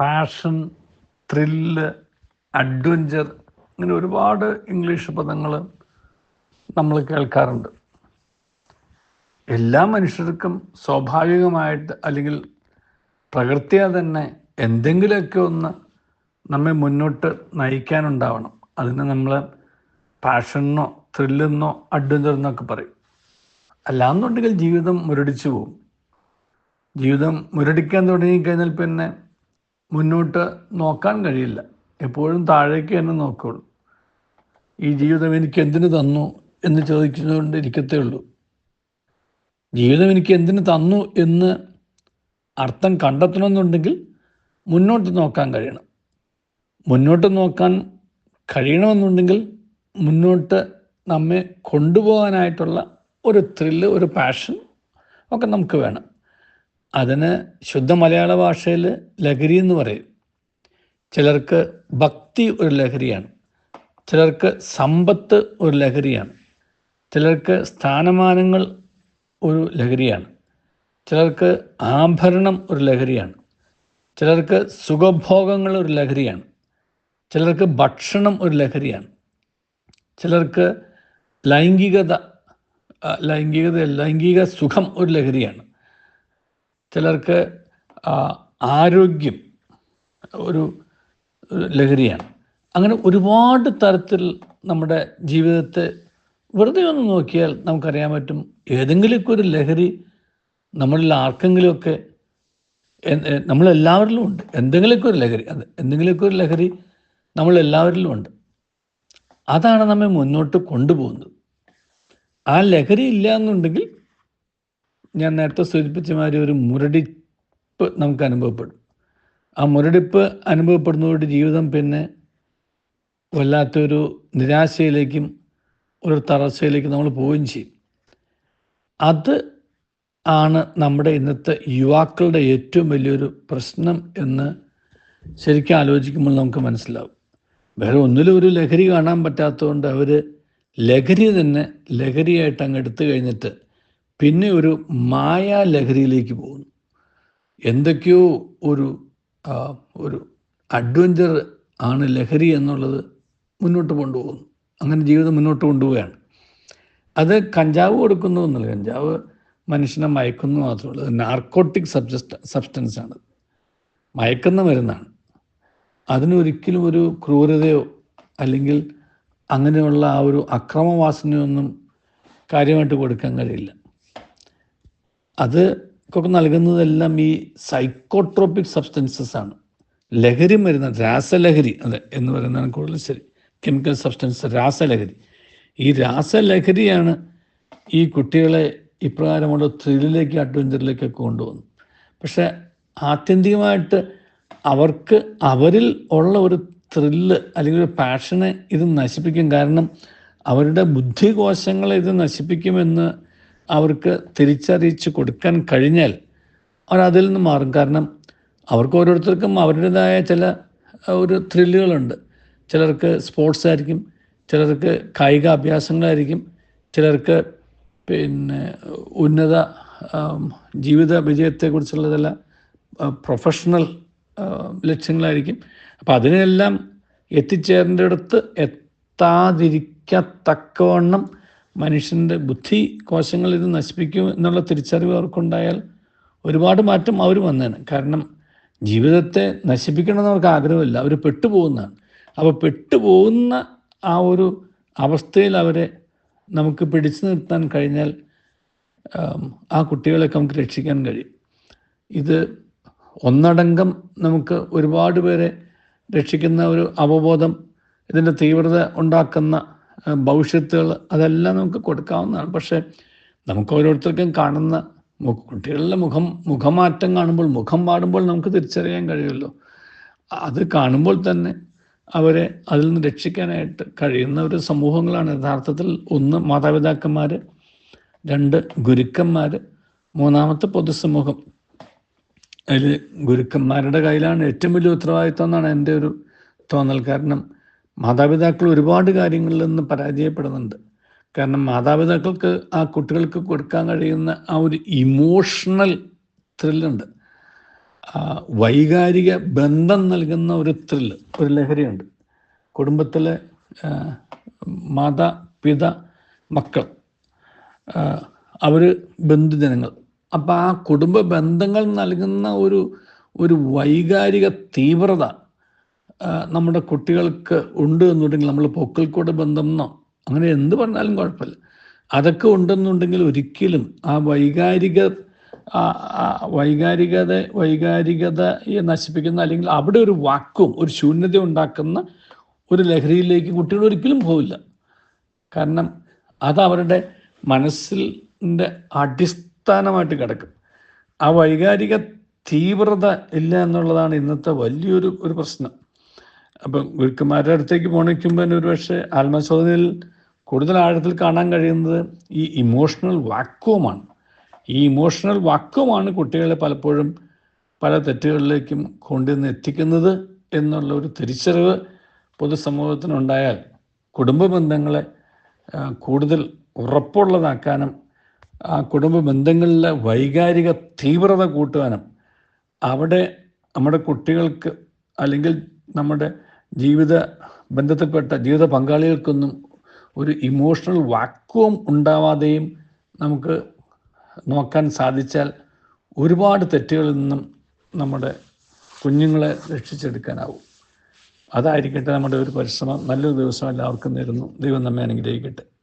Passion thrill adventure ഇങ്ങനെ ഒരുപാട് English പദങ്ങൾ നമ്മൾ കേൾക്കാറുണ്ട്. എല്ലാ മനുഷ്യർക്കും സ്വാഭാവികമായിട്ട് അല്ലെങ്കിൽ പ്രകൃതിയെ തന്നെ എന്തെങ്കിലുമൊക്കെ ഒന്ന് നമ്മെ മുന്നോട്ട് നയിക്കാനുണ്ടാവണം. അതിന് നമ്മൾ പാഷനെന്നോ ത്രില്ലെന്നോ അഡ്വഞ്ചർ എന്നൊക്കെ പറയും. അല്ലാന്നുണ്ടെങ്കിൽ ജീവിതം മുരടിച്ചു പോകും. ജീവിതം മുരടിക്കാൻ തുടങ്ങിക്കഴിഞ്ഞാൽ പിന്നെ മുന്നോട്ട് നോക്കാൻ കഴിയില്ല. എപ്പോഴും താഴേക്ക് തന്നെ നോക്കുള്ളൂ. ഈ ജീവിതം എനിക്ക് എന്തിനു തന്നു എന്ന് ചോദിക്കുന്നതുകൊണ്ട് ഇരിക്കത്തേ ഉള്ളൂ. ജീവിതം എനിക്ക് എന്തിനു തന്നു എന്ന് അർത്ഥം കണ്ടെത്തണമെന്നുണ്ടെങ്കിൽ മുന്നോട്ട് നോക്കാൻ കഴിയണം. മുന്നോട്ട് നോക്കാൻ കഴിയണമെന്നുണ്ടെങ്കിൽ മുന്നോട്ട് നമ്മെ കൊണ്ടുപോകാനായിട്ടുള്ള ഒരു ത്രില്ല് ഒരു പാഷൻ ഒക്കെ നമുക്ക് വേണം. അതിന് ശുദ്ധ മലയാള ഭാഷയിൽ ലഹരി എന്ന് പറയും. ചിലർക്ക് ഭക്തി ഒരു ലഹരിയാണ്. ചിലർക്ക് സമ്പത്ത് ഒരു ലഹരിയാണ്. ചിലർക്ക് സ്ഥാനമാനങ്ങൾ ഒരു ലഹരിയാണ്. ചിലർക്ക് ആഭരണം ഒരു ലഹരിയാണ്. ചിലർക്ക് സുഖഭോഗങ്ങൾ ഒരു ലഹരിയാണ്. ചിലർക്ക് ഭക്ഷണം ഒരു ലഹരിയാണ്. ചിലർക്ക് ലൈംഗികത ലൈംഗികത ലൈംഗിക സുഖം ഒരു ലഹരിയാണ്. ചിലർക്ക് ആരോഗ്യം ഒരു ലഹരിയാണ്. അങ്ങനെ ഒരുപാട് തരത്തിൽ നമ്മുടെ ജീവിതത്തെ വെറുതെ ഒന്ന് നോക്കിയാൽ നമുക്കറിയാൻ പറ്റും ഏതെങ്കിലുമൊക്കെ ഒരു ലഹരി നമ്മളിൽ ആർക്കെങ്കിലുമൊക്കെ നമ്മളെല്ലാവരിലും ഉണ്ട്. എന്തെങ്കിലുമൊക്കെ ഒരു ലഹരി അത് എന്തെങ്കിലുമൊക്കെ ഒരു ലഹരി നമ്മളെല്ലാവരിലും ഉണ്ട്. അതാണ് നമ്മെ മുന്നോട്ട് കൊണ്ടുപോകുന്നത്. ആ ലഹരി ഇല്ല എന്നുണ്ടെങ്കിൽ ഞാൻ നേരത്തെ സൂചിപ്പിച്ച മാതിരി ഒരു മുരടിപ്പ് നമുക്ക് അനുഭവപ്പെടും. ആ മുരടിപ്പ് അനുഭവപ്പെടുന്നതോട് ജീവിതം പിന്നെ വല്ലാത്തൊരു നിരാശയിലേക്കും ഒരു തളർച്ചയിലേക്കും നമ്മൾ പോവുകയും ചെയ്യും. അത് ആണ് നമ്മുടെ ഇന്നത്തെ യുവാക്കളുടെ ഏറ്റവും വലിയൊരു പ്രശ്നം എന്ന് ശരിക്കും ആലോചിക്കുമ്പോൾ നമുക്ക് മനസ്സിലാവും. വേറെ ഒന്നിലും ഒരു ലഹരി കാണാൻ പറ്റാത്തതുകൊണ്ട് അവർ ലഹരി തന്നെ ലഹരിയായിട്ട് അങ്ങ് എടുത്തു കഴിഞ്ഞിട്ട് പിന്നെ ഒരു മായാ ലഹരിയിലേക്ക് പോകുന്നു. എന്തൊക്കെയോ ഒരു ഒരു അഡ്വഞ്ചർ ആണ് ലഹരി എന്നുള്ളത് മുന്നോട്ട് കൊണ്ടുപോകുന്നു. അങ്ങനെ ജീവിതം മുന്നോട്ട് കൊണ്ടുപോവുകയാണ്. അത് കഞ്ചാവ് കൊടുക്കുന്നു എന്നല്ല കഞ്ചാവ് മനുഷ്യനെ മയക്കുന്നു മാത്രമല്ല നാർക്കോട്ടിക് സബ്ജസ്റ്റ് സബ്സ്റ്റൻസ് ആണ്. മയക്കുന്ന മരുന്നാണ്. അതിനൊരിക്കലും ഒരു ക്രൂരതയോ അല്ലെങ്കിൽ അങ്ങനെയുള്ള ആ ഒരു അക്രമവാസനയൊന്നും കാര്യമായിട്ട് കൊടുക്കാൻ കഴിയില്ല. അത് ഒക്കെ നൽകുന്നതെല്ലാം ഈ സൈക്കോട്രോപിക് സബ്സ്റ്റൻസസ് ആണ്. ലഹരി മരുന്ന് രാസലഹരി അതെ എന്ന് പറയുന്നതാണ് കൂടുതൽ ശരി. കെമിക്കൽ സബ്സ്റ്റൻസ് രാസലഹരി. ഈ രാസലഹരിയാണ് ഈ കുട്ടികളെ ഇപ്രകാരമുള്ള ത്രില്ലിലേക്ക് അഡ്വഞ്ചറിലേക്കൊക്കെ കൊണ്ടുപോകുന്നു പക്ഷെ ആത്യന്തികമായിട്ട് അവർക്ക് അവരിൽ ഉള്ള ഒരു ത്രില്ല് അല്ലെങ്കിൽ ഒരു പാഷനെ ഇത് നശിപ്പിക്കും. കാരണം അവരുടെ ബുദ്ധികോശങ്ങളെ ഇത് നശിപ്പിക്കുമെന്ന് അവർക്ക് തിരിച്ചറിയിച്ച് കൊടുക്കാൻ കഴിഞ്ഞാൽ അവർ അതിൽ നിന്ന് മാറും. കാരണം അവർക്ക് ഓരോരുത്തർക്കും അവരുടേതായ ചില ഒരു ത്രില്ലുകളുണ്ട് ചിലർക്ക് സ്പോർട്സ് ആയിരിക്കും ചിലർക്ക് കായിക അഭ്യാസങ്ങളായിരിക്കും ചിലർക്ക് പിന്നെ ഉന്നത ജീവിത വിജയത്തെക്കുറിച്ചുള്ളതല്ല പ്രൊഫഷണൽ ലക്ഷ്യങ്ങളായിരിക്കും. അപ്പം അതിനെല്ലാം എത്തിച്ചേരേണ്ടടുത്ത് എത്താതിരിക്കത്തക്കവണ്ണം മനുഷ്യന്റെ ബുദ്ധി കോശങ്ങൾ ഇത് നശിപ്പിക്കും എന്നുള്ള തിരിച്ചറിവ് അവർക്കുണ്ടായാൽ ഒരുപാട് മാറ്റം അവർ വന്നേനെ. കാരണം ജീവിതത്തെ നശിപ്പിക്കണമെന്ന് അവർക്ക് ആഗ്രഹമില്ല. അവർ പെട്ടുപോകുന്നതാണ്. അപ്പോൾ പെട്ടുപോകുന്ന ആ ഒരു അവസ്ഥയിൽ അവരെ നമുക്ക് പിടിച്ചു നിർത്താൻ കഴിഞ്ഞാൽ ആ കുട്ടികളെയൊക്കെ നമുക്ക് രക്ഷിക്കാൻ കഴിയും. ഇത് ഒന്നടങ്കം നമുക്ക് ഒരുപാട് പേരെ രക്ഷിക്കുന്ന ഒരു അവബോധം ഇതിന്റെ തീവ്രത ഉണ്ടാക്കുന്ന ഭവിഷ്യത്തുകൾ അതെല്ലാം നമുക്ക് കൊടുക്കാവുന്നതാണ്. പക്ഷേ നമുക്ക് ഓരോരുത്തർക്കും കാണുന്ന കുട്ടികളുടെ മുഖം മുഖമാറ്റം കാണുമ്പോൾ മുഖം പാടുമ്പോൾ നമുക്ക് തിരിച്ചറിയാൻ കഴിയുമല്ലോ. അത് കാണുമ്പോൾ തന്നെ അവരെ അതിൽ നിന്ന് രക്ഷിക്കാനായിട്ട് കഴിയുന്ന ഒരു സമൂഹങ്ങളാണ്. യഥാർത്ഥത്തിൽ ഒന്ന് മാതാപിതാക്കന്മാർ രണ്ട് ഗുരുക്കന്മാർ മൂന്നാമത്തെ പൊതുസമൂഹം. അതിൽ ഗുരുക്കന്മാരുടെ കയ്യിലാണ് ഏറ്റവും വലിയ ഉത്തരവാദിത്വം എന്നാണ് എന്റെ ഒരു തോന്നൽ. കാരണം മാതാപിതാക്കൾ ഒരുപാട് കാര്യങ്ങളിൽ നിന്ന് പരാജയപ്പെടുന്നുണ്ട്. കാരണം മാതാപിതാക്കൾക്ക് ആ കുട്ടികൾക്ക് കൊടുക്കാൻ കഴിയുന്ന ആ ഒരു ഇമോഷണൽ ത്രില്ലുണ്ട് വൈകാരിക ബന്ധം നൽകുന്ന ഒരു ത്രില്ല് ഒരു ലഹരിയുണ്ട്. കുടുംബത്തിലെ മാതാ പിത മക്കൾ അവർ ബന്ധുജനങ്ങൾ. അപ്പം ആ കുടുംബ ബന്ധങ്ങൾ നൽകുന്ന ഒരു ഒരു വൈകാരിക തീവ്രത നമ്മുടെ കുട്ടികൾക്ക് ഉണ്ട് എന്നുണ്ടെങ്കിൽ നമ്മൾ പൊക്കിൾക്കൂടെ ബന്ധം എന്നോ അങ്ങനെ എന്ത് പറഞ്ഞാലും കുഴപ്പമില്ല. അതൊക്കെ ഉണ്ടെന്നുണ്ടെങ്കിൽ ഒരിക്കലും ആ വൈകാരിക വൈകാരികത വൈകാരികതയെ നശിപ്പിക്കുന്ന അല്ലെങ്കിൽ അവിടെ ഒരു വാക്കും ഒരു ശൂന്യത ഉണ്ടാക്കുന്ന ഒരു ലഹരിയിലേക്ക് കുട്ടികൾ ഒരിക്കലും പോവില്ല. കാരണം അത് അവരുടെ മനസ്സിന്റെ അടിസ്ഥാനമായിട്ട് കിടക്കും. ആ വൈകാരിക തീവ്രത ഇല്ല എന്നുള്ളതാണ് ഇന്നത്തെ വലിയൊരു ഒരു പ്രശ്നം. അപ്പം ഗുരുക്കന്മാരുടെ അടുത്തേക്ക് പോണിക്കുമ്പോൾ തന്നെ ഒരുപക്ഷെ ആത്മശോധനയിൽ കൂടുതൽ ആഴത്തിൽ കാണാൻ കഴിയുന്നത് ഈ ഇമോഷണൽ വാക്വമാണ്. ഈ ഇമോഷണൽ വാക്വമാണ് കുട്ടികളെ പലപ്പോഴും പല തെറ്റുകളിലേക്കും കൊണ്ടുവന്ന് എത്തിക്കുന്നത് എന്നുള്ള ഒരു തിരിച്ചറിവ് പൊതുസമൂഹത്തിനുണ്ടായാൽ കുടുംബ ബന്ധങ്ങളെ കൂടുതൽ ഉറപ്പുള്ളതാക്കാനും ആ കുടുംബ ബന്ധങ്ങളിലെ വൈകാരിക തീവ്രത കൂട്ടുവാനും അവിടെ നമ്മുടെ കുട്ടികൾക്ക് അല്ലെങ്കിൽ നമ്മുടെ ജീവിത ബന്ധത്തിൽപ്പെട്ട ജീവിത പങ്കാളികൾക്കൊന്നും ഒരു ഇമോഷണൽ വാക്വം ഉണ്ടാവാതെയും നമുക്ക് നോക്കാൻ സാധിച്ചാൽ ഒരുപാട് തെറ്റുകളിൽ നിന്നും നമ്മുടെ കുഞ്ഞുങ്ങളെ രക്ഷിച്ചെടുക്കാനാവും. അതായിരിക്കട്ടെ നമ്മുടെ ഒരു പരിശ്രമം. നല്ലൊരു ദിവസം എല്ലാവർക്കും നേരുന്നു. ദൈവം നമ്മെ അനുഗ്രഹിക്കട്ടെ.